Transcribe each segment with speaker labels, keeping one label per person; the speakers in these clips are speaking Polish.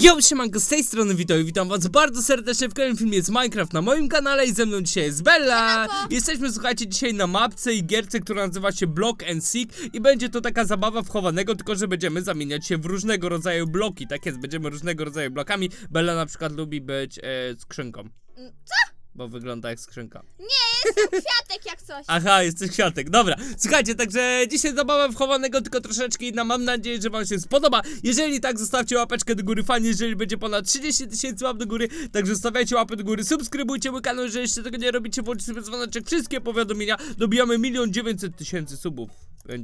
Speaker 1: Yo, siemanko, z tej strony witam i witam was bardzo serdecznie w kolejnym filmie z Minecraft na moim kanale i ze mną dzisiaj jest Bella. Jesteśmy, słuchajcie, dzisiaj na mapce i gierce, która nazywa się Block and Seek i będzie to taka zabawa wchowanego, tylko że będziemy zamieniać się w różnego rodzaju bloki, tak jest, będziemy różnego rodzaju blokami. Bella na przykład lubi być e, skrzynką.
Speaker 2: Mm,
Speaker 1: Bo wygląda jak skrzynka
Speaker 2: Kwiatek jak coś.
Speaker 1: Aha, jesteś kwiatek, dobra. Słuchajcie, także dzisiaj zabawa wchowanego, tylko troszeczkę inna. Mam nadzieję, że wam się spodoba. Jeżeli tak, zostawcie łapeczkę do góry, fajnie, jeżeli będzie ponad 30 tysięcy łap do góry. Także zostawiajcie łapę do góry, subskrybujcie mój kanał, jeżeli jeszcze tego nie robicie, włączcie sobie dzwoneczek, wszystkie powiadomienia. Dobijamy milion dziewięćset tysięcy subów.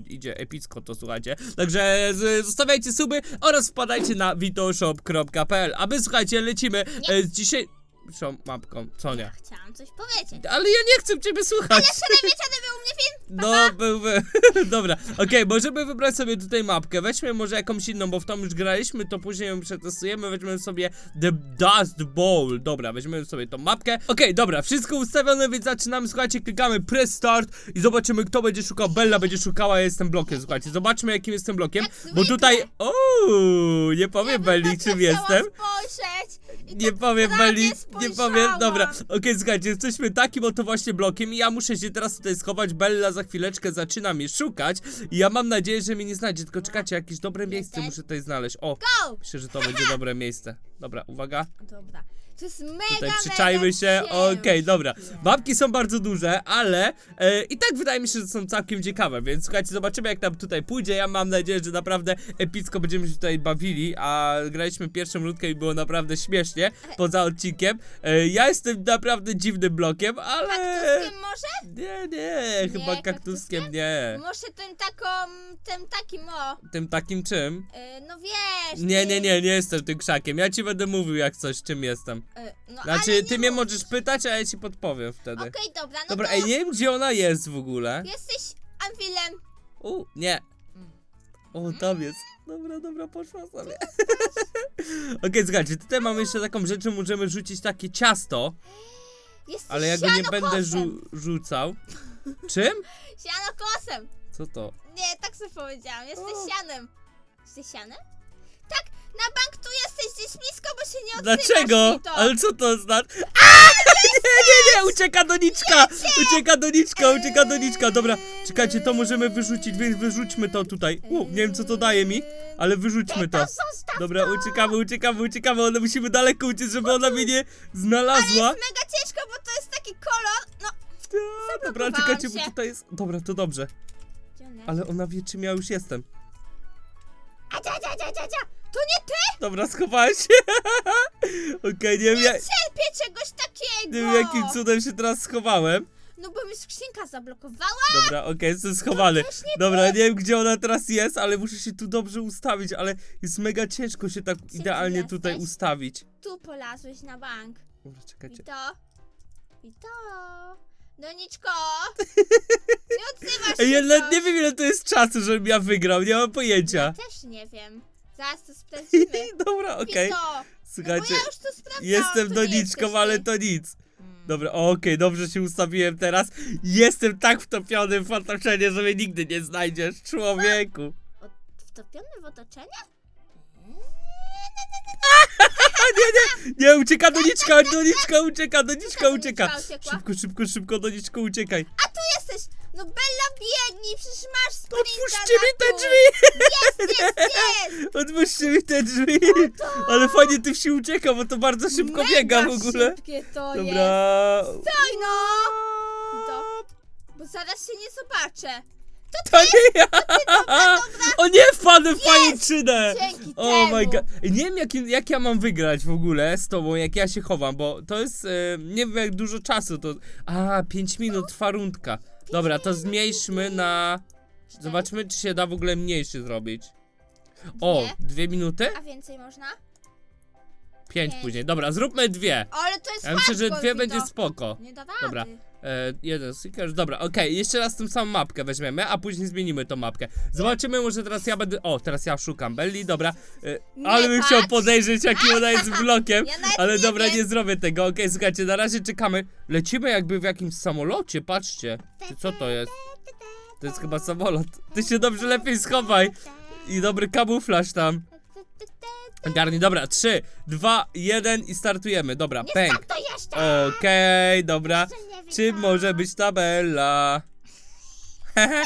Speaker 1: Idzie epicko to słuchajcie. Także z, zostawiajcie suby oraz wpadajcie na vitoshop.pl. A my słuchajcie, lecimy e, z dzisiaj. Są mapką, co nie?
Speaker 2: Chciałam coś powiedzieć.
Speaker 1: Ale ja nie chcę ciebie słuchać.
Speaker 2: Jeszcze najwieczny był u mnie film?
Speaker 1: No, byłby. Dobra, okej, możemy wybrać sobie tutaj mapkę. Weźmy może jakąś inną, bo w tą już graliśmy, to później ją przetestujemy. Weźmiemy sobie The Dust Bowl. Dobra, weźmiemy sobie tą mapkę. Okej, dobra, wszystko ustawione, więc zaczynamy. Słuchajcie, klikamy Press Start i zobaczymy, kto będzie szukał. Bella będzie szukała, ja jestem blokiem. Słuchajcie, zobaczmy, jakim jestem blokiem.
Speaker 2: Jak
Speaker 1: Bo
Speaker 2: zwykle.
Speaker 1: tutaj. Ooo, nie powiem Belli,
Speaker 2: to
Speaker 1: czym jestem.
Speaker 2: spojrzeć i
Speaker 1: Nie
Speaker 2: tak
Speaker 1: powiem
Speaker 2: prawie
Speaker 1: Beli, nie
Speaker 2: spojrzałam.
Speaker 1: powiem, dobra, okej, słuchajcie, jesteśmy takim oto właśnie blokiem i ja muszę się teraz tutaj schować, Bella za chwileczkę zaczyna mnie szukać i ja mam nadzieję, że mnie nie znajdzie, tylko czekajcie, jakieś dobre miejsce muszę tutaj znaleźć, o,
Speaker 2: Go!
Speaker 1: myślę, że to będzie dobre miejsce, dobra, uwaga,
Speaker 2: Dobra. To jest mega,
Speaker 1: tutaj
Speaker 2: mega
Speaker 1: przyczajmy się, okej, dobra, babki są bardzo duże, ale e, i tak wydaje mi się, że są całkiem ciekawe, więc słuchajcie, zobaczymy jak nam tutaj pójdzie, ja mam nadzieję, że naprawdę epicko będziemy się tutaj bawili, a graliśmy pierwszą ludkę i było naprawdę śmiesznie, poza odcinkiem, e, ja jestem naprawdę dziwnym blokiem, ale...
Speaker 2: Kaktuskiem może?
Speaker 1: Nie, nie, chyba kaktuskiem
Speaker 2: kaktuskiem?
Speaker 1: nie.
Speaker 2: Może tym taką, tym takim o,
Speaker 1: Tym takim czym?
Speaker 2: y, no wiesz.
Speaker 1: Nie, nie, nie, nie jestem tym krzakiem. Ja ci będę mówił jak coś, czym jestem.
Speaker 2: Y, no,
Speaker 1: Znaczy, ty
Speaker 2: nie
Speaker 1: mnie
Speaker 2: mówisz.
Speaker 1: możesz pytać, a ja ci podpowiem wtedy.
Speaker 2: Okej, dobra, no
Speaker 1: Dobra,
Speaker 2: to
Speaker 1: ej, nie wiem gdzie ona jest w ogóle.
Speaker 2: jesteś Anvilem.
Speaker 1: U, nie.
Speaker 2: Mm.
Speaker 1: O, tam jest. Dobra, dobra, poszła sobie. Okej, słuchajcie, tutaj mamy jeszcze taką rzecz, że możemy rzucić takie ciasto,
Speaker 2: Jesteś
Speaker 1: ale ja go nie będę
Speaker 2: sianokosem.
Speaker 1: rzu rzucał. Czym?
Speaker 2: Sianokosem.
Speaker 1: Co to?
Speaker 2: Nie, tak sobie powiedziałam. Jesteś
Speaker 1: O.
Speaker 2: sianem. Jesteś sianem? Na bank tu jesteś gdzieś blisko, bo się nie odzywasz
Speaker 1: Dlaczego?
Speaker 2: mi to.
Speaker 1: Ale co to znaczy? A! Nie, nie, nie, ucieka doniczka! Ucieka doniczka, ucieka doniczka. Dobra, czekajcie, to możemy wyrzucić, więc wyrzućmy to tutaj. U, nie wiem co to daje mi, ale wyrzućmy to.
Speaker 2: Zostaw
Speaker 1: Dobra, uciekamy, uciekamy, uciekamy, one musimy daleko uciec, żeby ona mnie nie
Speaker 2: Ale
Speaker 1: znalazła.
Speaker 2: jest mega ciężko, bo to jest taki kolor. No,
Speaker 1: A, Dobra,
Speaker 2: zablokowałam
Speaker 1: czekajcie, bo
Speaker 2: się.
Speaker 1: tutaj jest... Dobra, to dobrze,
Speaker 2: Gdzie on jest?
Speaker 1: ale ona wie czym ja już jestem.
Speaker 2: A, dzia, dzia, dzia, dzia, dzia. To nie ty!
Speaker 1: Dobra, schowałem się. Okej, nie wiem, ja,
Speaker 2: Cierpię czegoś takiego!
Speaker 1: nie wiem jakim cudem się teraz schowałem.
Speaker 2: No bo mi skrzynka zablokowała.
Speaker 1: Dobra, okej, jestem schowany.
Speaker 2: też nie
Speaker 1: Dobra, nie wiem gdzie ona teraz jest, ale muszę się tu dobrze ustawić, ale jest mega ciężko się tak
Speaker 2: ty
Speaker 1: idealnie
Speaker 2: jesteś?
Speaker 1: tutaj ustawić.
Speaker 2: Tu polazłeś na bank.
Speaker 1: Dobra,
Speaker 2: I
Speaker 1: czekajcie.
Speaker 2: to. I to. Doniczko! Nie odzywasz
Speaker 1: Ej,
Speaker 2: się
Speaker 1: ja nawet nie wiem ile to jest czasu, żebym ja wygrał, nie mam
Speaker 2: Ja
Speaker 1: pojęcia.
Speaker 2: też nie wiem. Zaraz to sprawdzimy.
Speaker 1: Dobra, okej. Słuchajcie,
Speaker 2: no bo ja już to sprawdzałam,
Speaker 1: jestem
Speaker 2: to nie
Speaker 1: doniczką,
Speaker 2: jesteś
Speaker 1: ale
Speaker 2: ty.
Speaker 1: to nic.
Speaker 2: Mm.
Speaker 1: Dobra, okej, dobrze się ustawiłem teraz. Jestem tak wtopiony w otoczenie, że mnie nigdy nie znajdziesz, człowieku.
Speaker 2: Od, wtopiony w otoczenie?
Speaker 1: Nie, nie, nie, ucieka doniczka, doniczka ucieka, doniczka ucieka.
Speaker 2: Doniczka uciekła?
Speaker 1: Szybko, szybko, szybko, doniczko uciekaj.
Speaker 2: A tu jesteś! No Bella biegnij, przecież masz sprinta
Speaker 1: Otwórzcie mi te drzwi!
Speaker 2: Jest, jest, jest!
Speaker 1: Otwórzcie mi te drzwi! Ale fajnie ty wsi ucieka, bo to bardzo szybko
Speaker 2: Mega
Speaker 1: biega w ogóle.
Speaker 2: szybkie to jest.
Speaker 1: Dobra.
Speaker 2: Stoj no! To, bo zaraz się nie zobaczę.
Speaker 1: To nie ja! O nie, wpadłem w pajęczynę!
Speaker 2: Dzięki
Speaker 1: Oh
Speaker 2: temu.
Speaker 1: my god. Nie wiem jak, jak ja mam wygrać w ogóle z tobą, jak ja się chowam, bo to jest, e, nie wiem jak dużo czasu to... A, 5 minut trwa rundka. Dobra, to zmniejszmy na... Zobaczmy, czy się da w ogóle mniejszy zrobić. O,
Speaker 2: Dwie.
Speaker 1: minuty?
Speaker 2: A więcej można?
Speaker 1: Pięć
Speaker 2: Pięć.
Speaker 1: później. Dobra, zróbmy dwie.
Speaker 2: Ale to jest
Speaker 1: Ja myślę, że
Speaker 2: hardcore,
Speaker 1: dwie
Speaker 2: Vito.
Speaker 1: będzie spoko.
Speaker 2: Nie da
Speaker 1: Dobra. E, jeden sticker, dobra, okej, jeszcze raz tą samą mapkę weźmiemy, a później zmienimy tą mapkę. Zobaczymy, może teraz ja będę. O, teraz ja szukam Belli, dobra. E,
Speaker 2: Nie
Speaker 1: ale bym chciał podejrzeć, jaki ona jest blokiem,
Speaker 2: Ja nawet
Speaker 1: ale
Speaker 2: nie
Speaker 1: dobra,
Speaker 2: wiem.
Speaker 1: nie zrobię tego. Okej, słuchajcie, na razie czekamy. Lecimy jakby w jakimś samolocie, patrzcie. Czy co to jest? To jest chyba samolot. Ty się dobrze lepiej schowaj. I dobry kamuflaż tam. Ogarnij, dobra, 3, 2, 1 i startujemy. Dobra,
Speaker 2: Nie
Speaker 1: pęk.
Speaker 2: to jeszcze!
Speaker 1: Okej, dobra.
Speaker 2: Jeszcze nie witam.
Speaker 1: może być ta Bella?
Speaker 2: Ale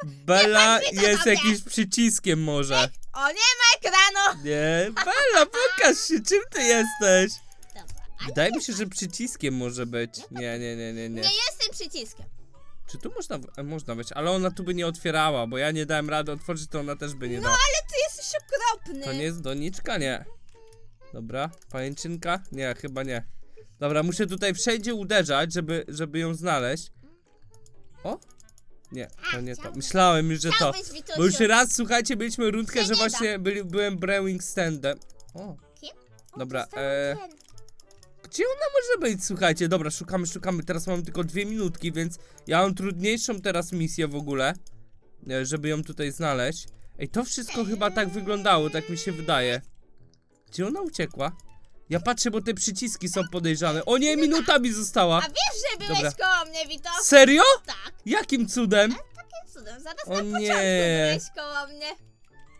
Speaker 2: super!
Speaker 1: Bella
Speaker 2: patrz mi to
Speaker 1: jest
Speaker 2: na
Speaker 1: jakimś przyciskiem może.
Speaker 2: O, nie ma ekranu!
Speaker 1: Nie, Bella, pokaż się, czym ty jesteś?
Speaker 2: Dobra, ale
Speaker 1: Wydaje mi się, że przyciskiem może być. Nie, nie, nie, nie, nie.
Speaker 2: nie jestem przyciskiem.
Speaker 1: Czy tu można, można być? Ale ona tu by nie otwierała, bo ja nie dałem rady otworzyć, to ona też by nie
Speaker 2: No
Speaker 1: dała.
Speaker 2: ale ty jesteś okropny.
Speaker 1: To nie jest doniczka? Nie. Dobra, pajęczynka? Nie, chyba nie. Dobra, muszę tutaj wszędzie uderzać, żeby, żeby ją znaleźć. O? Nie, to nie to. Myślałem już, że to.
Speaker 2: Chciałbyś, Witusiu.
Speaker 1: Bo już raz, słuchajcie, mieliśmy rundkę,
Speaker 2: Się
Speaker 1: że
Speaker 2: nie da.
Speaker 1: właśnie byli, byłem brewing standem. O,
Speaker 2: Kim? O,
Speaker 1: Dobra,
Speaker 2: dostałem
Speaker 1: e,
Speaker 2: ten.
Speaker 1: Gdzie ona może być? Słuchajcie, dobra, szukamy, szukamy. Teraz mam tylko dwie minutki, więc ja mam trudniejszą teraz misję w ogóle, e, żeby ją tutaj znaleźć. Ej, to wszystko chyba tak wyglądało, tak mi się wydaje. Gdzie ona uciekła? Ja patrzę, bo te przyciski są podejrzane. O nie, minuta mi została.
Speaker 2: A wiesz, że byłeś
Speaker 1: Dobra.
Speaker 2: koło mnie, Wito?
Speaker 1: Serio?
Speaker 2: Tak,
Speaker 1: Jakim cudem?
Speaker 2: takim cudem. Zaraz
Speaker 1: O
Speaker 2: na początku
Speaker 1: nie.
Speaker 2: byłeś koło mnie.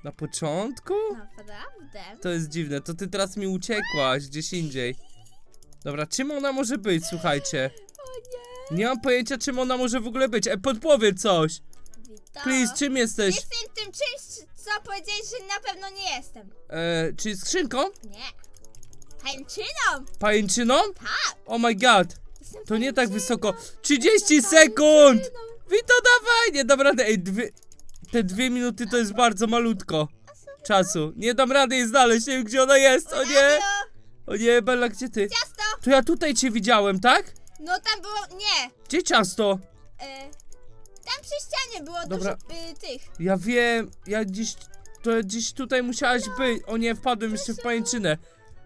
Speaker 1: Na początku?
Speaker 2: Naprawdę?
Speaker 1: To jest dziwne, to ty teraz mi uciekłaś gdzieś indziej. Dobra, czym ona może być, słuchajcie?
Speaker 2: O nie.
Speaker 1: Nie mam pojęcia, czym ona może w ogóle być. E, podpowiedz coś.
Speaker 2: Wito.
Speaker 1: Please, czym jesteś?
Speaker 2: Jestem tym czymś, co powiedziałeś, że na pewno nie jestem.
Speaker 1: E, czy skrzynką?
Speaker 2: Nie. Tańczyną!
Speaker 1: Pajęczyną?
Speaker 2: Tak.
Speaker 1: Oh my god.
Speaker 2: Jestem
Speaker 1: To nie tak wysoko. 30
Speaker 2: Jestem
Speaker 1: sekund!
Speaker 2: tańczyną.
Speaker 1: Wito, dawaj! Nie dam rady. Ej, dwie... Te dwie minuty to jest bardzo malutko czasu. Nie dam rady jej znaleźć, nie wiem gdzie ona jest. O nie! O nie, Bella, gdzie ty?
Speaker 2: Ciasto!
Speaker 1: To ja tutaj cię widziałem, tak?
Speaker 2: No tam było, nie.
Speaker 1: Gdzie ciasto?
Speaker 2: E, tam przy ścianie było
Speaker 1: Dobra.
Speaker 2: dużo y, tych.
Speaker 1: Ja wiem, ja gdzieś, to gdzieś tutaj musiałaś być. O nie, wpadłem jeszcze w pajęczynę.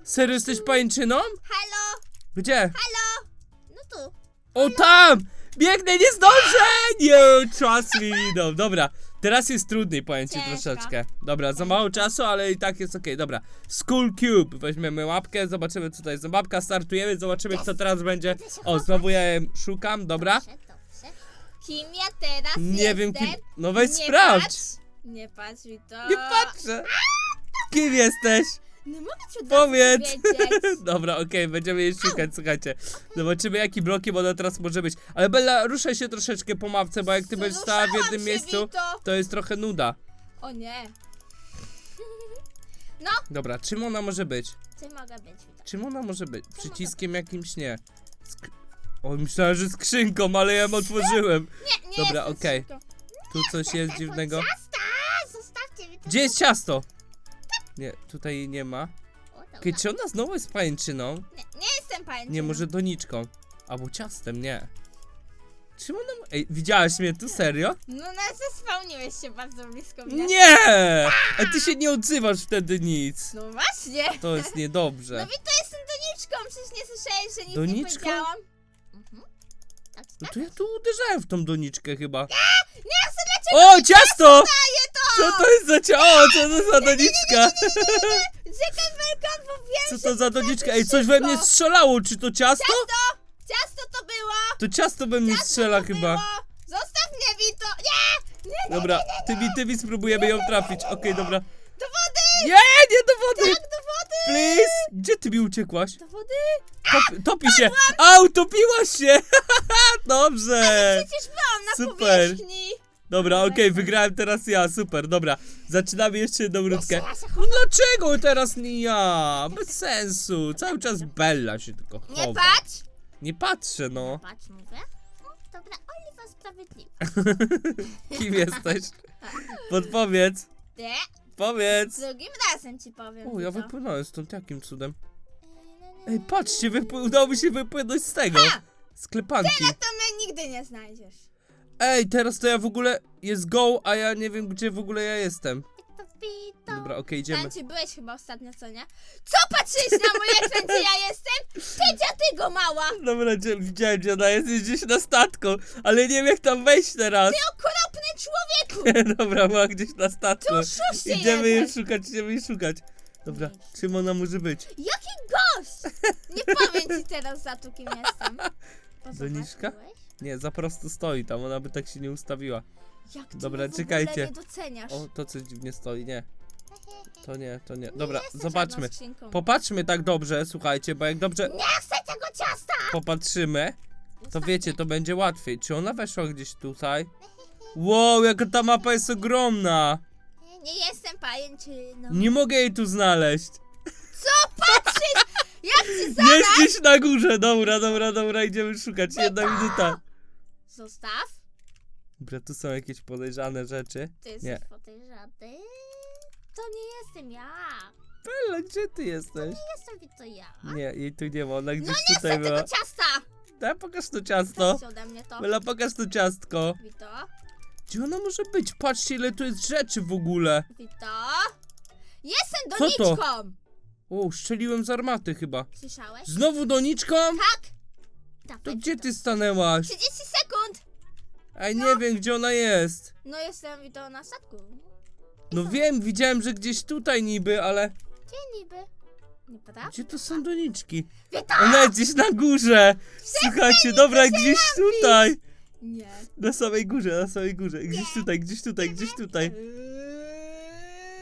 Speaker 1: Serio jesteś pajęczyną?
Speaker 2: Halo,
Speaker 1: Gdzie?
Speaker 2: halo! No tu.
Speaker 1: O tam! Biegnę, nie zdążę! Nie, trust me, no, dobra. Teraz jest trudniej, powiem ci
Speaker 2: Ciężko.
Speaker 1: troszeczkę. Dobra, za mało czasu, ale i tak jest okej, dobra. School Cube, weźmiemy łapkę, zobaczymy co to jest za mapka, startujemy, zobaczymy co teraz będzie. O, znowu ja ją szukam, dobra.
Speaker 2: Dobrze, dobrze. Kim ja teraz
Speaker 1: Nie
Speaker 2: jestem?
Speaker 1: wiem kim, no weź
Speaker 2: Nie
Speaker 1: sprawdź.
Speaker 2: Patrz. Nie patrz mi to.
Speaker 1: Nie patrzę. Kim jesteś?
Speaker 2: Nie mogę ci od razu
Speaker 1: Powiedz!
Speaker 2: powiedzieć.
Speaker 1: Dobra, okej, będziemy jej szukać, słuchajcie. Zobaczymy jaki blokiem ona teraz może być. Ale Bella, ruszaj się troszeczkę po mapce, bo jak ty będziesz stała w
Speaker 2: Ruszałam
Speaker 1: jednym
Speaker 2: się,
Speaker 1: miejscu,
Speaker 2: Wito.
Speaker 1: to jest trochę nuda.
Speaker 2: O nie.
Speaker 1: Dobra, czym ona może być?
Speaker 2: Czy mogę być, Wito?
Speaker 1: Czym ona może być? Przyciskiem jakimś nie. Sk o, myślałem, że skrzynką, ale ja ją otworzyłem.
Speaker 2: Nie, nie
Speaker 1: Dobra,
Speaker 2: jestem
Speaker 1: okej.
Speaker 2: szybko.
Speaker 1: Tu coś jest dziwnego.
Speaker 2: Ciasta! Zostawcie mi to.
Speaker 1: Gdzie jest ciasto? Nie, tutaj nie ma.
Speaker 2: O.
Speaker 1: Okej, czy ona znowu jest pajęczyną?
Speaker 2: Nie, nie jestem pajęczyną.
Speaker 1: Nie, może doniczką. Albo ciastem, nie. Czym ona... Ej, widziałaś mnie tu, serio?
Speaker 2: No, no, zespałniłeś się bardzo blisko mnie.
Speaker 1: Nie! A ty się nie odzywasz wtedy nic.
Speaker 2: No właśnie.
Speaker 1: To jest
Speaker 2: No
Speaker 1: niedobrze.
Speaker 2: Wito, jestem doniczką, przecież nie słyszałeś, że nic nie
Speaker 1: Doniczką?
Speaker 2: powiedziałam. Mhm. Tak,
Speaker 1: No
Speaker 2: tak.
Speaker 1: to ja tu uderzałem w tą doniczkę chyba.
Speaker 2: Nie chcę dlaczego
Speaker 1: O, ciasto!
Speaker 2: daję to!
Speaker 1: Co to jest za ciasto? O, co to za doniczka?
Speaker 2: Czekaj, Belkan, bo wiem,
Speaker 1: Co
Speaker 2: że
Speaker 1: to za doniczka? Ej, coś we mnie strzelało. Czy to ciasto?
Speaker 2: Ciasto! Ciasto to było!
Speaker 1: To ciasto we mnie
Speaker 2: Ciasto
Speaker 1: strzela
Speaker 2: to
Speaker 1: chyba.
Speaker 2: Było. Zostaw mnie, Wito! Nie! Nie, nie,
Speaker 1: Dobra, tymi, tymi spróbujemy ją trafić. Okej, dobra.
Speaker 2: Do wody!
Speaker 1: Nie, nie do wody!
Speaker 2: Tak, do wody!
Speaker 1: Please! Gdzie ty mi uciekłaś?
Speaker 2: Do wody!
Speaker 1: Top, topi się! Au, topiłaś się! Dobrze!
Speaker 2: Przecież byłam na
Speaker 1: Super.
Speaker 2: powierzchni!
Speaker 1: Dobra, okej, wygrałem teraz ja, super, dobra. Zaczynamy jeszcze jedną rundkę. No dlaczego teraz nie ja? Bez sensu. Cały czas Bella się tylko chowa.
Speaker 2: Nie patrz!
Speaker 1: Nie patrzę, no.
Speaker 2: Patrz, mówię. No, Dobra, Oliwa sprawiedliwa.
Speaker 1: Kim jesteś? Podpowiedz. Powiedz.
Speaker 2: drugim razem ci powiem.
Speaker 1: O, ja
Speaker 2: Wito.
Speaker 1: wypłynąłem stąd jakim cudem? Ej, patrzcie, wypły- udało mi się wypłynąć z tego.
Speaker 2: Ha!
Speaker 1: Sklepanki.
Speaker 2: Teraz to mnie nigdy nie znajdziesz.
Speaker 1: Ej, teraz to ja w ogóle jest go, a ja nie wiem gdzie w ogóle ja jestem. Dobra, okej, idziemy.
Speaker 2: Tańczy, byłeś chyba ostatnio, co nie? Co patrzysz na mój ekran, gdzie ja jestem? Ty dziadygo mała!
Speaker 1: Dobra, gdzie- widziałem gdzie ona jest, jest gdzieś na statku, ale nie wiem jak tam wejść teraz.
Speaker 2: Ty okropny człowieku!
Speaker 1: Dobra, była gdzieś na statku.
Speaker 2: Oszuście
Speaker 1: Idziemy jej
Speaker 2: jeden.
Speaker 1: szukać, idziemy jej szukać. Dobra, czym ona może być?
Speaker 2: Jaki gość! Nie powiem ci teraz za to, kim jestem. Bo
Speaker 1: Doniczka?
Speaker 2: zobaczyłeś?
Speaker 1: Nie, za prostu stoi tam, ona by tak się nie ustawiła.
Speaker 2: Jak ty
Speaker 1: Dobra,
Speaker 2: mnie w
Speaker 1: czekajcie.
Speaker 2: nie doceniasz.
Speaker 1: O, to coś dziwnie stoi, nie. To nie, to nie.
Speaker 2: Nie
Speaker 1: Dobra,
Speaker 2: jestem
Speaker 1: zobaczmy.
Speaker 2: żadną skrzynką.
Speaker 1: Popatrzmy tak dobrze, słuchajcie, bo jak dobrze
Speaker 2: Nie chcę tego ciasta!
Speaker 1: popatrzymy, to wiecie, to będzie łatwiej. Czy ona weszła gdzieś tutaj? Wow, jaka ta mapa jest ogromna!
Speaker 2: Nie jestem pajęczyną.
Speaker 1: Nie mogę jej tu znaleźć.
Speaker 2: Co patrzysz? Jak ci za...
Speaker 1: Jest gdzieś na górze. Dobra, dobra, dobra, idziemy szukać. Jedna minuta.
Speaker 2: Zostaw.
Speaker 1: Dobra, tu są jakieś podejrzane rzeczy.
Speaker 2: Ty jesteś
Speaker 1: Nie.
Speaker 2: podejrzany. To nie jestem ja.
Speaker 1: Bella, gdzie ty jesteś?
Speaker 2: Nie jestem to ja.
Speaker 1: Nie, jej tu nie ma, ona gdzieś
Speaker 2: No nie
Speaker 1: tutaj
Speaker 2: chcę
Speaker 1: była.
Speaker 2: tego ciasta!
Speaker 1: Daj, pokaż to ciasto.
Speaker 2: Weź ode mnie to.
Speaker 1: Bella, pokaż to ciastko.
Speaker 2: Wito,
Speaker 1: Gdzie ona może być? Patrzcie, ile tu jest rzeczy w ogóle.
Speaker 2: Wito. Jestem
Speaker 1: Co to?
Speaker 2: doniczką!
Speaker 1: O, strzeliłem z armaty chyba.
Speaker 2: Słyszałeś?
Speaker 1: Znowu doniczką?
Speaker 2: Tak! Dawaj,
Speaker 1: To gdzie
Speaker 2: Wito.
Speaker 1: ty stanęłaś?
Speaker 2: 30 sekund!
Speaker 1: Ej, nie wiem, gdzie ona jest.
Speaker 2: No jestem Wito na statku.
Speaker 1: No wiem, widziałem, że gdzieś tutaj niby, ale...
Speaker 2: Gdzie niby? Nieprawda?
Speaker 1: Gdzie to są doniczki?
Speaker 2: Wito!
Speaker 1: Ona jest gdzieś na górze! Słuchajcie, dobra, gdzieś tutaj!
Speaker 2: Nie.
Speaker 1: Na samej górze, na samej górze. Gdzieś tutaj, gdzieś tutaj, gdzieś tutaj.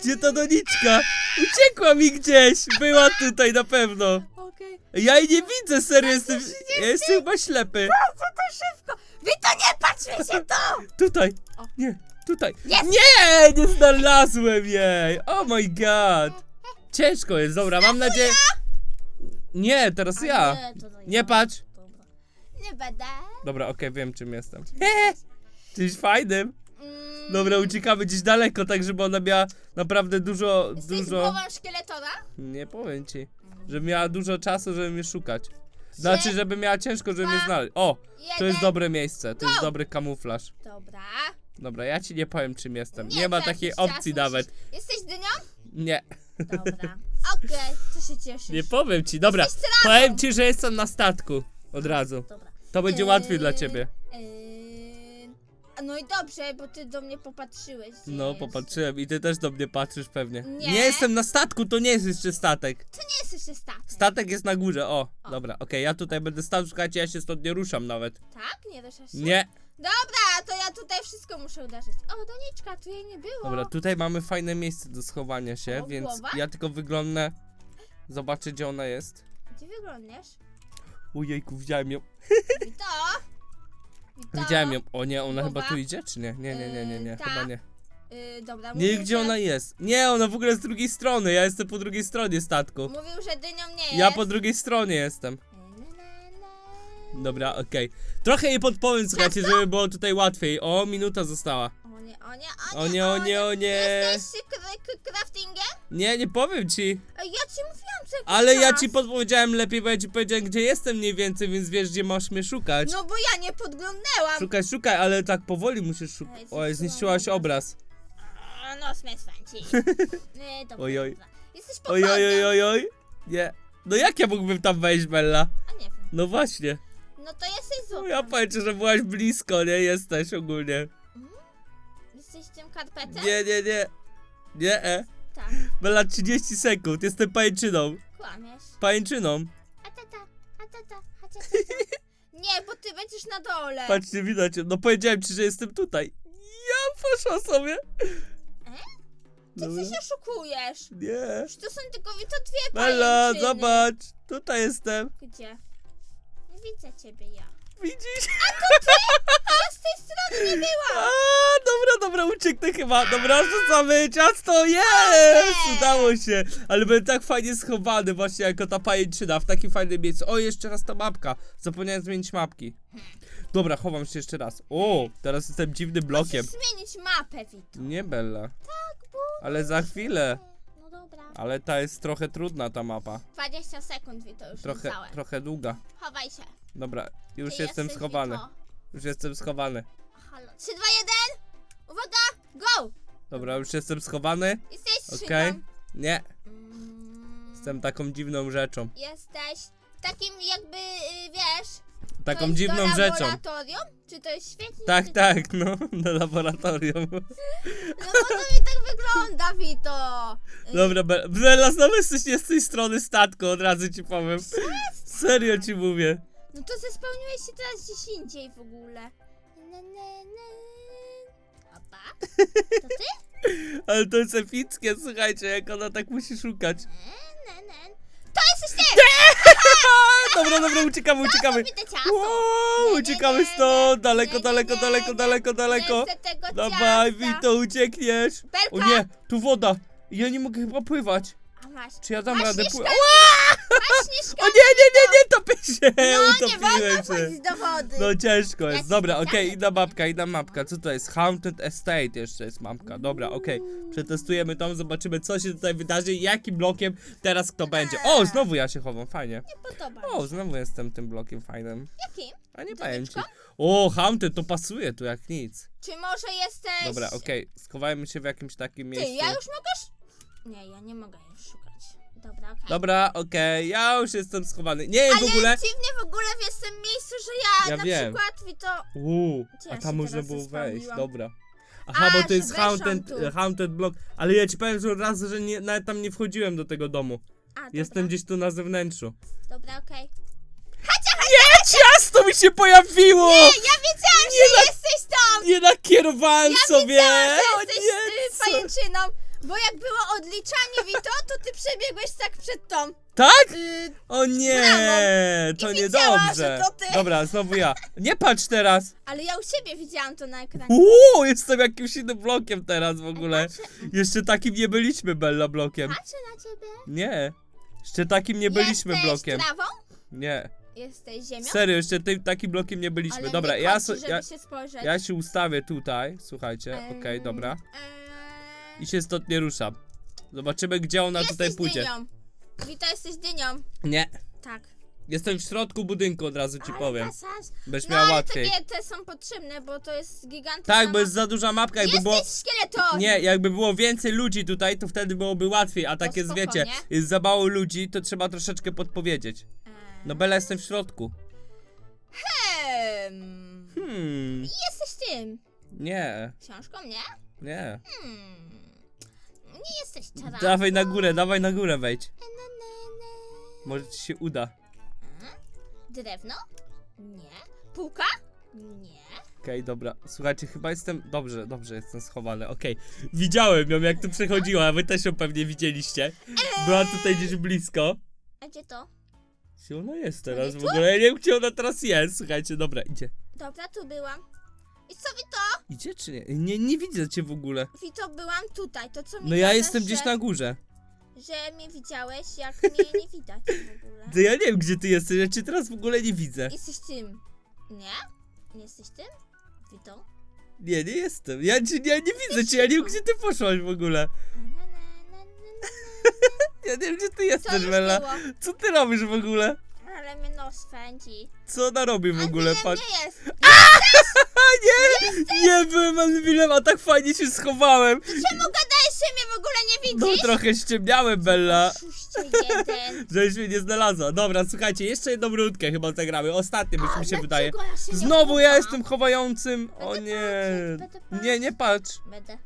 Speaker 1: Gdzie ta doniczka? Uciekła mi gdzieś! Była tutaj na pewno.
Speaker 2: Okej.
Speaker 1: Ja jej nie widzę, serio, jestem, ja jestem chyba ślepy.
Speaker 2: Co to szybko? Wito, nie patrz mi się to!
Speaker 1: Tutaj,
Speaker 2: O.
Speaker 1: nie, tutaj.
Speaker 2: Jest!
Speaker 1: Nie, nie znalazłem jej! Oh my god! Ciężko jest, dobra, mam nadzieję... Nie, teraz ja.
Speaker 2: Nie, to to
Speaker 1: Nie
Speaker 2: ja.
Speaker 1: patrz.
Speaker 2: Dobra. Nie będę.
Speaker 1: Dobra, okej, wiem czym jestem. Hehe, Czymś fajnym.
Speaker 2: Mm,
Speaker 1: Dobra, uciekamy gdzieś daleko, tak żeby ona miała naprawdę dużo,
Speaker 2: Jesteś
Speaker 1: dużo...
Speaker 2: głową szkieletora?
Speaker 1: Nie powiem ci. Żeby miała dużo czasu, żeby mnie szukać. Znaczy, żeby miała ciężko, żeby mnie znaleźć. O, to jest
Speaker 2: Jeden.
Speaker 1: dobre miejsce, to jest dobry kamuflaż.
Speaker 2: Dobra.
Speaker 1: Dobra, ja ci nie powiem czym jestem. Nie, ma takiej
Speaker 2: jakiś czas
Speaker 1: opcji
Speaker 2: musisz-
Speaker 1: nawet.
Speaker 2: Jesteś dynią?
Speaker 1: Nie,
Speaker 2: Dobra. Okej, co się cieszysz?
Speaker 1: nie powiem ci. Dobra,
Speaker 2: Jesteś
Speaker 1: powiem ci, że jestem na statku. Od razu.
Speaker 2: Dobra.
Speaker 1: To będzie
Speaker 2: Eee,
Speaker 1: łatwiej dla ciebie.
Speaker 2: Eee, no i dobrze, bo ty do mnie popatrzyłeś.
Speaker 1: No, popatrzyłem i ty też do mnie patrzysz pewnie.
Speaker 2: Nie.
Speaker 1: Jestem na statku, to nie jest jeszcze statek.
Speaker 2: To nie jest jeszcze statek.
Speaker 1: Statek jest na górze, o.
Speaker 2: O.
Speaker 1: Dobra, okej, ja tutaj będę stał, słuchajcie, ja się stąd nie ruszam nawet.
Speaker 2: Tak? Nie ruszasz się?
Speaker 1: Nie.
Speaker 2: Dobra, to ja tutaj wszystko muszę uderzyć. O, doniczka, tu jej nie było.
Speaker 1: Dobra, tutaj mamy fajne miejsce do schowania się,
Speaker 2: O,
Speaker 1: więc
Speaker 2: głowa?
Speaker 1: ja tylko wyglądnę. Zobaczę, gdzie ona jest.
Speaker 2: Gdzie wyglądasz?
Speaker 1: Ujejku, widziałem ją.
Speaker 2: Wito? Wito?
Speaker 1: Widziałem ją. O nie, ona
Speaker 2: Głowa?
Speaker 1: chyba tu idzie, czy nie? Nie, nie, nie, nie, nie,
Speaker 2: Yy,
Speaker 1: chyba
Speaker 2: tak.
Speaker 1: nie.
Speaker 2: Yy, dobra,
Speaker 1: Nie,
Speaker 2: mówił,
Speaker 1: gdzie
Speaker 2: że...
Speaker 1: ona jest? Nie, ona w ogóle z drugiej strony, ja jestem po drugiej stronie statku.
Speaker 2: Mówił, że dynią nie jest.
Speaker 1: Ja po drugiej stronie jestem. Dobra, okej. Trochę jej podpowiem, słuchajcie, żeby było tutaj łatwiej. O, minuta została.
Speaker 2: O nie, o nie,
Speaker 1: O nie, o nie, o nie.
Speaker 2: Jesteś k- k- craftingiem?
Speaker 1: Nie, nie powiem ci.
Speaker 2: Ja ci mówiłam co jakiś
Speaker 1: Ale ja
Speaker 2: czas.
Speaker 1: ci podpowiedziałem lepiej, bo ja ci powiedziałem, gdzie jestem mniej więcej, więc wiesz, gdzie masz mnie szukać.
Speaker 2: No bo ja nie podglądałam.
Speaker 1: Szukaj, szukaj, ale tak powoli musisz szukać. Oj, zniszczyłaś obraz.
Speaker 2: A, No, swanci. Nie, dobra,
Speaker 1: Oj, oj.
Speaker 2: dobra. Jesteś
Speaker 1: Oj, oj, oj, oj, oj. Nie. No jak ja mógłbym tam wejść, Bella?
Speaker 2: A nie wiem.
Speaker 1: No właśnie.
Speaker 2: No to jesteś
Speaker 1: No
Speaker 2: zupą.
Speaker 1: ja powiem ci, że byłaś blisko, nie? Jesteś ogólnie.
Speaker 2: Tym karpetem?
Speaker 1: Nie, nie, nie. Nie, e.
Speaker 2: Tak,
Speaker 1: Bella, 30 sekund. Jestem pajęczyną.
Speaker 2: kłamiesz.
Speaker 1: Pajęczyną.
Speaker 2: A tata, a tata, a tata. Nie, bo ty będziesz na dole.
Speaker 1: Patrzcie, widać. No powiedziałem ci, że jestem tutaj. Ja poszła sobie.
Speaker 2: Ty
Speaker 1: Dobra.
Speaker 2: coś oszukujesz.
Speaker 1: Nie.
Speaker 2: Już to są tylko to dwie pajęczyny.
Speaker 1: zobacz. Tutaj jestem.
Speaker 2: Gdzie? Nie widzę ciebie ja.
Speaker 1: Widzisz?
Speaker 2: Ja z tej strony nie byłam.
Speaker 1: A, dobra, dobra, ucieknę chyba. Dobra, rzucamy ciasto, jest! Udało się. Ale byłem tak fajnie schowany właśnie jako ta pajęczyna w takim fajnym miejscu. O, jeszcze raz ta mapka. Zapomniałem zmienić mapki. Dobra, chowam się jeszcze raz. O, teraz jestem dziwnym blokiem.
Speaker 2: Musisz zmienić mapę, Wito.
Speaker 1: Nie, Bella.
Speaker 2: Tak, bo...
Speaker 1: Ale za chwilę.
Speaker 2: Dobra.
Speaker 1: Ale ta jest trochę trudna, ta mapa.
Speaker 2: 20 sekund, Wito, już
Speaker 1: Trochę, trochę długa.
Speaker 2: Chowaj się.
Speaker 1: Dobra, już
Speaker 2: Ty
Speaker 1: jestem
Speaker 2: jesteś
Speaker 1: schowany.
Speaker 2: Wito.
Speaker 1: Już jestem schowany.
Speaker 2: Halo. 3, 2, 1. Uwaga, go!
Speaker 1: Dobra, już jestem schowany.
Speaker 2: Jesteś.
Speaker 1: Okej. Nie,
Speaker 2: Mm,
Speaker 1: jestem taką dziwną rzeczą.
Speaker 2: Jesteś takim jakby, y, wiesz... to
Speaker 1: Taką
Speaker 2: jest
Speaker 1: dziwną
Speaker 2: do
Speaker 1: rzeczą.
Speaker 2: laboratorium? Czy to jest świetnie?
Speaker 1: Tak, tak, no, na laboratorium.
Speaker 2: No bo to mi tak wygląda, Wito. Y,
Speaker 1: Dobra, Be- Bella, znowu jesteś nie z tej strony statku, od razu ci powiem. Serio ci mówię.
Speaker 2: No to zespełniłeś się teraz gdzieś indziej w ogóle. Na, na, na. Opa. To ty?
Speaker 1: Ale to jest epickie, słuchajcie, jak ona tak musi szukać.
Speaker 2: Ne, ne. To jesteś ty!
Speaker 1: Dobra, dobra, uciekamy, uciekamy. Wow,
Speaker 2: Nie,
Speaker 1: uciekamy
Speaker 2: nie,
Speaker 1: stąd,
Speaker 2: nie,
Speaker 1: daleko,
Speaker 2: nie,
Speaker 1: daleko,
Speaker 2: nie,
Speaker 1: daleko,
Speaker 2: nie.
Speaker 1: daleko, daleko.
Speaker 2: Nie chcę tego
Speaker 1: Dawaj,
Speaker 2: ciasta.
Speaker 1: Wito, uciekniesz.
Speaker 2: Belka.
Speaker 1: O nie, tu woda. Ja nie mogę chyba pływać.
Speaker 2: A masz.
Speaker 1: Czy ja dam
Speaker 2: Masz
Speaker 1: radę pływać?
Speaker 2: Śnieżka?
Speaker 1: O nie, nie, nie, nie, topię się,
Speaker 2: No, nie
Speaker 1: utopiłem
Speaker 2: wolno
Speaker 1: się.
Speaker 2: do wody.
Speaker 1: No ciężko jest. Dobra, okej, inna mapka, inna mapka. Co to jest? Haunted Estate jeszcze jest mapka. Dobra, okej. Przetestujemy tą, zobaczymy co się tutaj wydarzy i jakim blokiem teraz kto będzie. O, znowu ja się chowam, fajnie.
Speaker 2: Nie podoba
Speaker 1: O,
Speaker 2: mi się.
Speaker 1: znowu jestem tym blokiem fajnym.
Speaker 2: Jakim?
Speaker 1: A nie powiem ci. O, Haunted, to pasuje tu jak nic.
Speaker 2: Czy może jesteś...
Speaker 1: Dobra, okej, schowajmy się w jakimś takim
Speaker 2: Ty,
Speaker 1: miejscu.
Speaker 2: ja już mogę... sz- Nie, ja nie mogę już szukać. Dobra, okej.
Speaker 1: Dobra, okej, ja już jestem schowany. Nie wiem
Speaker 2: Ale
Speaker 1: w ogóle.
Speaker 2: dziwnie w ogóle w tym miejscu, że ja,
Speaker 1: Ja
Speaker 2: na
Speaker 1: wiem.
Speaker 2: przykład Wito...
Speaker 1: Uuu,
Speaker 2: Gdzie
Speaker 1: a tam można
Speaker 2: teraz
Speaker 1: było wejść, dobra. Aha,
Speaker 2: A,
Speaker 1: bo to
Speaker 2: że
Speaker 1: jest
Speaker 2: weszłam
Speaker 1: haunted,
Speaker 2: tu.
Speaker 1: haunted block. Ale ja ci powiem, że raz, że nie, nawet tam nie wchodziłem do tego domu.
Speaker 2: A, dobra.
Speaker 1: Jestem gdzieś tu na zewnętrzu.
Speaker 2: Dobra, okej.
Speaker 1: Nie, ciasto mi się pojawiło!
Speaker 2: Ja wiedziałam, że jesteś tam!
Speaker 1: Nie nakierowałem sobie!
Speaker 2: Wiedziałam,
Speaker 1: O
Speaker 2: że jesteś
Speaker 1: nie,
Speaker 2: y,
Speaker 1: co?
Speaker 2: pajęczyną, bo jak było odliczanie Wito, to ty przebiegłeś tak przed tą.
Speaker 1: Tak?
Speaker 2: Y,
Speaker 1: O nie, to
Speaker 2: I wiedziałam,
Speaker 1: niedobrze.
Speaker 2: że to ty.
Speaker 1: Dobra, znowu ja. Nie patrz teraz.
Speaker 2: ale ja u siebie widziałam to na ekranie.
Speaker 1: Uuu, jestem jakimś innym blokiem teraz w ogóle. Jeszcze takim nie byliśmy, Bella, blokiem.
Speaker 2: patrzę na ciebie.
Speaker 1: Nie. Jeszcze takim nie byliśmy
Speaker 2: Jesteś
Speaker 1: blokiem.
Speaker 2: trawą?
Speaker 1: Nie.
Speaker 2: Jesteś ziemią?
Speaker 1: Serio, jeszcze tym, takim blokiem nie byliśmy.
Speaker 2: Ale
Speaker 1: Dobra, ja,
Speaker 2: chodzi,
Speaker 1: so,
Speaker 2: żeby
Speaker 1: ja,
Speaker 2: się spojrzeć.
Speaker 1: ja się ustawię tutaj. Słuchajcie, okej,
Speaker 2: Em,
Speaker 1: dobra. I się stąd nie ruszam. Zobaczymy, gdzie ona
Speaker 2: jesteś
Speaker 1: tutaj pójdzie.
Speaker 2: dynią. Wito, jesteś dynią.
Speaker 1: Nie.
Speaker 2: Tak.
Speaker 1: Jestem w środku budynku, od razu ci powiem. Będziesz
Speaker 2: No
Speaker 1: miała
Speaker 2: ale
Speaker 1: łatwiej.
Speaker 2: tobie te są potrzebne, bo to jest gigantyczna
Speaker 1: Tak, bo jest za duża mapka, jakby było... Nie, jakby było więcej ludzi tutaj, to wtedy byłoby łatwiej, a tak
Speaker 2: To
Speaker 1: jest,
Speaker 2: spoko,
Speaker 1: wiecie,
Speaker 2: nie?
Speaker 1: jest za mało ludzi, to trzeba troszeczkę podpowiedzieć. No Bela, jestem w środku.
Speaker 2: em,
Speaker 1: Hmm,
Speaker 2: Jesteś tym.
Speaker 1: nie,
Speaker 2: Książką, nie?
Speaker 1: nie.
Speaker 2: Hmm. Nie jesteś trawą.
Speaker 1: Dawaj na górę, dawaj na górę wejdź.
Speaker 2: Na, na, na.
Speaker 1: Może ci się uda.
Speaker 2: Drewno? Nie. Półka? Nie.
Speaker 1: Okej, dobra. Słuchajcie, chyba jestem. Dobrze, dobrze, jestem schowany. Okej. Widziałem ją, jak tu przechodziła, a wy też ją pewnie widzieliście. Była tutaj gdzieś blisko.
Speaker 2: A gdzie to?
Speaker 1: Gdzie ona jest teraz w ogóle? Ja nie wiem, gdzie ona teraz jest. Słuchajcie, dobra, idzie.
Speaker 2: Dobra, tu byłam. I co, Wito?
Speaker 1: Idzie czy nie? Nie, nie widzę cię w ogóle.
Speaker 2: Wito, byłam tutaj. To co mi
Speaker 1: No ja
Speaker 2: gadasz,
Speaker 1: jestem gdzieś
Speaker 2: że,
Speaker 1: na górze.
Speaker 2: Że mnie widziałeś, jak mnie nie widać w ogóle.
Speaker 1: To ja nie wiem, gdzie ty jesteś, ja cię teraz w ogóle nie widzę.
Speaker 2: Jesteś tym. Nie? Nie jesteś tym? Wito?
Speaker 1: Nie, nie jestem. Ja, cię, ja nie widzę cię, ja nie wiem, gdzie ty poszłaś w ogóle.
Speaker 2: Na, na, na, na, na,
Speaker 1: Ja nie wiem, gdzie ty jesteś,
Speaker 2: już
Speaker 1: Bella.
Speaker 2: było?
Speaker 1: Co ty robisz w ogóle?
Speaker 2: Ale mnie nos swędzi.
Speaker 1: Co ona robi w ogóle? Patrz.
Speaker 2: nie jest.
Speaker 1: Nie! Nie byłem Anwilem, a tak fajnie się schowałem.
Speaker 2: Czemu gadałeś, że mnie w ogóle nie
Speaker 1: No
Speaker 2: widzisz?
Speaker 1: trochę ściemniałem, Bella.
Speaker 2: Oszuście jeden.
Speaker 1: Żeś mnie nie znalazła. Dobra, słuchajcie, jeszcze jedną rundkę chyba zagramy. Ostatnie, byś
Speaker 2: A,
Speaker 1: mi się wydaje.
Speaker 2: dlaczego się nie
Speaker 1: Znowu ja jestem chowającym. O nie. Nie, nie patrz.
Speaker 2: Będę.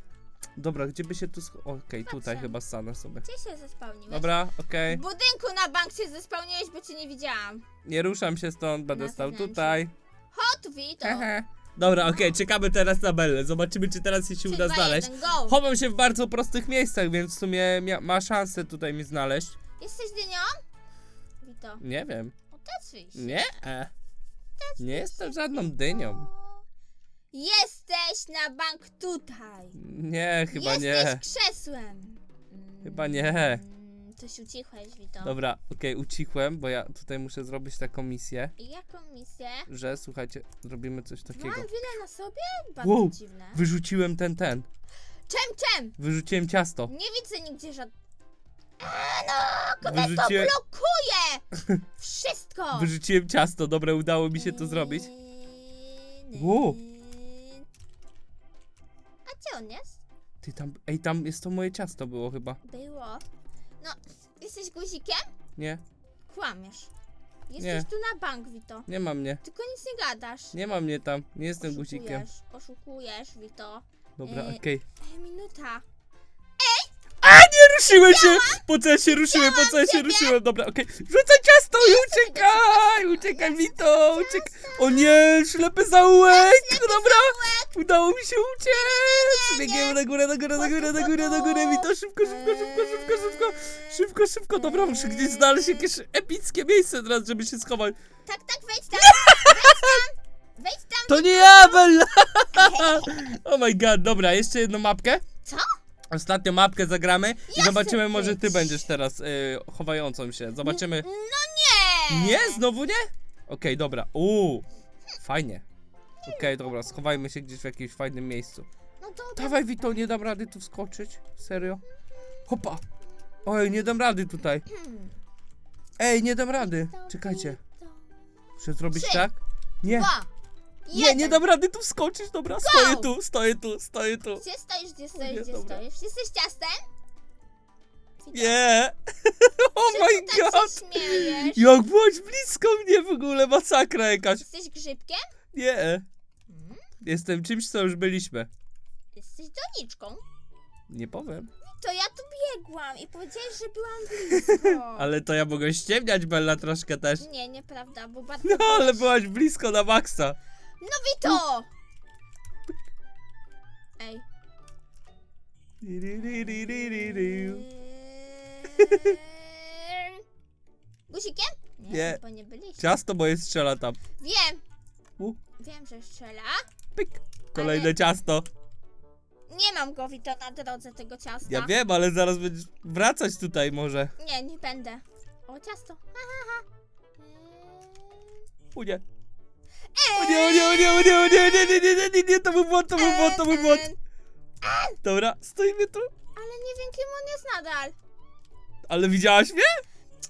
Speaker 1: Dobra, gdzie by się tu scho... Okej, tutaj chyba stanę sobie.
Speaker 2: Gdzie się zespełniłeś?
Speaker 1: Dobra, okej.
Speaker 2: W budynku na bank się zespełniłeś, bo cię nie widziałam.
Speaker 1: Nie ruszam się stąd, będę stał
Speaker 2: zewnętrzu.
Speaker 1: tutaj.
Speaker 2: Hot Vito.
Speaker 1: Hehe. Dobra, okej, czekamy teraz na Bellę. Zobaczymy, czy teraz jej się
Speaker 2: Trzy,
Speaker 1: uda
Speaker 2: dwa,
Speaker 1: znaleźć.
Speaker 2: jeden, go.
Speaker 1: Chowam się w bardzo prostych miejscach, więc w sumie mia- ma szansę tutaj mi znaleźć.
Speaker 2: Jesteś dynią? Vito.
Speaker 1: Nie wiem.
Speaker 2: Odezwij się.
Speaker 1: Nie? E. Nie jestem żadną dynią.
Speaker 2: Jesteś na bank tutaj.
Speaker 1: Nie, chyba
Speaker 2: Jesteś
Speaker 1: nie.
Speaker 2: krzesłem. Mm,
Speaker 1: Chyba nie.
Speaker 2: Coś ucichłeś, Vito.
Speaker 1: Dobra, okej, ucichłem, bo ja tutaj muszę zrobić taką misję,
Speaker 2: I jaką misję?
Speaker 1: że słuchajcie, zrobimy coś takiego.
Speaker 2: Mam wiele na sobie? Bardzo
Speaker 1: Wow,
Speaker 2: dziwne.
Speaker 1: wyrzuciłem ten, ten.
Speaker 2: Czem, czem?
Speaker 1: Wyrzuciłem ciasto.
Speaker 2: Nie widzę nigdzie żadnego. No,
Speaker 1: Wyrzuciłem-
Speaker 2: to blokuje? Wszystko!
Speaker 1: Wyrzuciłem ciasto, dobra, udało mi się to zrobić. Wow.
Speaker 2: A gdzie on jest?
Speaker 1: Ty tam, ej, tam jest to moje ciasto było chyba.
Speaker 2: Było. No, jesteś guzikiem?
Speaker 1: Nie,
Speaker 2: Kłamiesz. Jesteś
Speaker 1: Nie.
Speaker 2: tu na bank, Wito.
Speaker 1: nie ma mnie.
Speaker 2: Tylko nic nie gadasz.
Speaker 1: Nie ma mnie tam, nie jestem guzikiem.
Speaker 2: Oszukujesz, oszukujesz, Wito.
Speaker 1: Dobra,
Speaker 2: E,
Speaker 1: okej.
Speaker 2: Ej, minuta.
Speaker 1: A, nie ruszyłem się! Po co ja się ruszyłem, po co ja się ruszyłem? Dobra, okej. Rzucaj ciasto i uciekaj! Uciekaj, Wito! Uciekaj! O nie, ślepy zaułek! Dobra! Udało mi się uciec! Biegniemy na górę, na górę, na górę, na górę, na górę, Wito! Szybko, szybko, szybko, szybko, szybko! Szybko, szybko, dobra, muszę gdzieś znaleźć jakieś epickie miejsce teraz, żeby się schować.
Speaker 2: Tak, tak, wejdź tam! Wejdź tam! Wejdź tam!
Speaker 1: To nie ja, Bella! Oh my god, dobra, jeszcze jedną mapkę.
Speaker 2: Co?
Speaker 1: Ostatnią mapkę zagramy i zobaczymy, może ty będziesz teraz y, chowającą się. Zobaczymy.
Speaker 2: No nie!
Speaker 1: Nie? Znowu nie? Okej, dobra. Uuu, fajnie. Okej, dobra, schowajmy się gdzieś w jakimś fajnym miejscu.
Speaker 2: No dobra.
Speaker 1: Dawaj, Wito, nie dam rady tu wskoczyć. Serio? Hopa. Oj, nie dam rady tutaj.
Speaker 2: Hmm.
Speaker 1: Ej, nie dam rady. Czekajcie. Muszę zrobić
Speaker 2: Trzy,
Speaker 1: tak? Nie.
Speaker 2: Dwa.
Speaker 1: Nie, nie dam rady tu wskoczyć, dobra. Stoję tu, stoję tu, stoję tu.
Speaker 2: Gdzie stoisz, gdzie stoisz,
Speaker 1: nie,
Speaker 2: gdzie
Speaker 1: dobra.
Speaker 2: stoisz? Jesteś ciastem?
Speaker 1: Nie. Oh
Speaker 2: Czemu
Speaker 1: my
Speaker 2: tak
Speaker 1: god.
Speaker 2: się śmiejesz?
Speaker 1: Jak byłaś blisko mnie w ogóle, masakra jakaś.
Speaker 2: Jesteś grzybkiem?
Speaker 1: Nie.
Speaker 2: Hmm?
Speaker 1: Jestem czymś, co już byliśmy.
Speaker 2: Jesteś doniczką?
Speaker 1: Nie powiem.
Speaker 2: To ja tu biegłam i powiedziałeś, że byłam blisko.
Speaker 1: Ale to ja mogę ściemniać Bella troszkę też.
Speaker 2: Nie, nieprawda, bo bardzo
Speaker 1: No, ale byłaś blisko na maksa.
Speaker 2: No Wito! Ej. Eee, Guzikiem?
Speaker 1: Nie.
Speaker 2: Bo nie byliście.
Speaker 1: Ciasto moje strzela tam.
Speaker 2: Wiem.
Speaker 1: U.
Speaker 2: Wiem, że strzela.
Speaker 1: Pyk. Kolejne
Speaker 2: Ale-
Speaker 1: ciasto.
Speaker 2: Nie mam go, Wito, na drodze tego ciasta.
Speaker 1: Ja wiem, ale zaraz będziesz wracać tutaj może.
Speaker 2: Nie, nie będę. O, ciasto. Ha, ha, ha.
Speaker 1: O nie. O nie, o nie, o nie, o nie, o nie, nie, nie, nie, nie, nie, nie, to był błąd, to był błąd, to był błąd. Dobra, stoimy tu.
Speaker 2: Ale nie wiem, kim on jest nadal.
Speaker 1: Ale widziałaś mnie?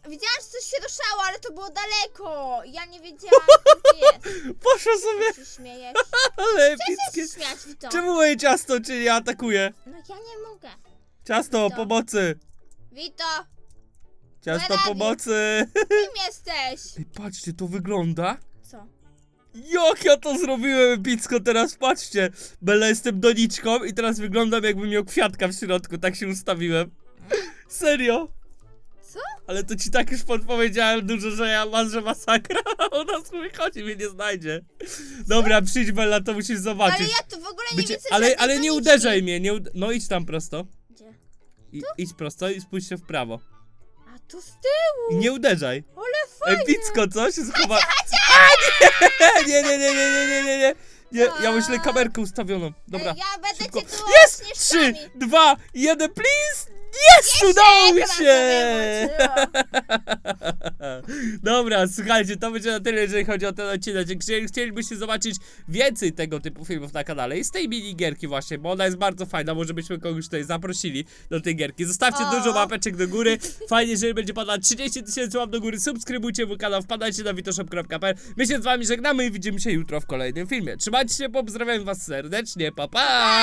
Speaker 2: Widziałam, że coś się ruszało, ale to było daleko. Ja nie wiedziałam, gdzie jest.
Speaker 1: Poszła sobie,
Speaker 2: Się śmiejesz.
Speaker 1: ale epickie.
Speaker 2: się śmiać, Wito?
Speaker 1: Czemu moje ciasto cię nie atakuje?
Speaker 2: No ja nie mogę.
Speaker 1: Ciasto,
Speaker 2: To.
Speaker 1: pomocy.
Speaker 2: Wito,
Speaker 1: Ciasto
Speaker 2: Melanie.
Speaker 1: pomocy.
Speaker 2: kim jesteś?
Speaker 1: Ej, patrzcie, to wygląda. Jak ja to zrobiłem epicko teraz, patrzcie. Bella jestem doniczką i teraz wyglądam jakbym miał kwiatka w środku, tak się ustawiłem. Serio.
Speaker 2: Co?
Speaker 1: Ale to ci tak już podpowiedziałem dużo, że ja marzę masakra, a ona chodzi mnie nie znajdzie. Dobra, przyjdź Bella, to musisz zobaczyć.
Speaker 2: Ale ja tu w ogóle nie
Speaker 1: Bycie-
Speaker 2: widzę
Speaker 1: ale,
Speaker 2: żadnej
Speaker 1: ale nie
Speaker 2: doniczki.
Speaker 1: uderzaj mnie, nie ud- no idź tam prosto.
Speaker 2: Gdzie?
Speaker 1: I, idź prosto i spójrz się w prawo.
Speaker 2: A tu z tyłu.
Speaker 1: I nie uderzaj.
Speaker 2: Ale fajnie.
Speaker 1: Epicko, co? Się schowa... A, nie! Nie, nie, nie, nie, nie, nie, nie, nie. Ja myślę kamerkę ustawioną. Dobra.
Speaker 2: Ja będę
Speaker 1: szybko.
Speaker 2: cię tu
Speaker 1: Jest! Trzy, dwa, jeden, please! Jest! Udało mi się! Dobra, słuchajcie, to będzie na tyle, jeżeli chodzi o ten odcinek. Jeżeli chcielibyście zobaczyć więcej tego typu filmów na kanale i z tej minigierki właśnie, bo ona jest bardzo fajna, może byśmy kogoś tutaj zaprosili do tej gierki. Zostawcie
Speaker 2: O.
Speaker 1: dużo łapeczek do góry. Fajnie, jeżeli będzie ponad 30 tysięcy łap do góry, subskrybujcie mój kanał, wpadajcie na witoshop.pl. My się z wami żegnamy i widzimy się jutro w kolejnym filmie. Trzymajcie się, pozdrawiam was serdecznie, pa pa!